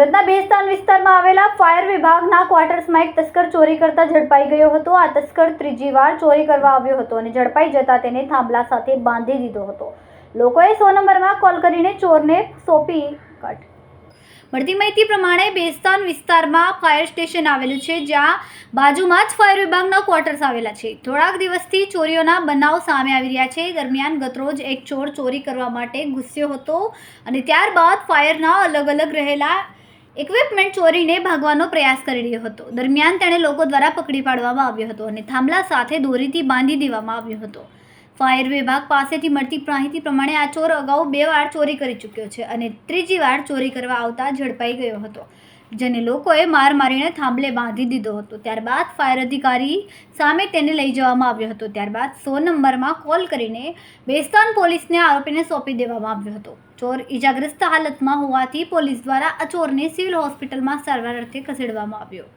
સુરતના ભેસ્તાન વિસ્તારમાં આવેલા ફાયર વિભાગના ક્વાર્ટર્સમાં એક તસ્કર ચોરી કરતા ઝડપાઈ ગયો હતો. આ તસ્કર ત્રીજી વાર ચોરી કરવા આવ્યો હતો અને ઝડપાઈ જતા તેને થાંભલા સાથે બાંધી દીધો હતો. લોકોએ સો નંબરમાં કોલ કરીને ચોરને સોંપી કટ મળતી માહિતી પ્રમાણે બેસ્તાન વિસ્તારમાં ફાયર સ્ટેશન આવેલું છે, જ્યાં બાજુમાં જ ફાયર વિભાગના ક્વાર્ટર્સ આવેલા છે. થોડાક દિવસથી ચોરીઓના બનાવ સામે આવી રહ્યા છે. દરમિયાન ગતરોજ એક ચોર ચોરી કરવા માટે ઘૂસ્યો હતો અને ત્યારબાદ ફાયરના અલગ અલગ રહેલા ઇક્વિપમેન્ટ ચોરીને ભાગવાનો પ્રયાસ કરી રહ્યો હતો. દરમિયાન તેણે લોકો દ્વારા પકડી પાડવામાં આવ્યો હતો અને થાંભલા સાથે દોરીથી બાંધી દેવામાં આવ્યો હતો. ફાયર વિભાગ પાસેથી મળતી માહિતી પ્રમાણે આ ચોર અગાઉ બે વાર ચોરી કરી ચૂક્યો છે અને ત્રીજી વાર ચોરી કરવા આવતા ઝડપાઈ ગયો હતો. જેને લોકોએ માર મારીને થાંભલે બાંધી દીધો હતો. ત્યારબાદ ફાયર અધિકારી સામે તેને લઈ જવામાં આવ્યો હતો. ત્યારબાદ સો નંબરમાં કોલ કરીને બેસ્તાન પોલીસને આરોપીને સોંપી દેવામાં આવ્યો હતો. ચોર ઇજાગ્રસ્ત હાલતમાં હોવાથી પોલીસ દ્વારા આ ચોરને સિવિલ હોસ્પિટલમાં સારવાર અર્થે ખસેડવામાં આવ્યો.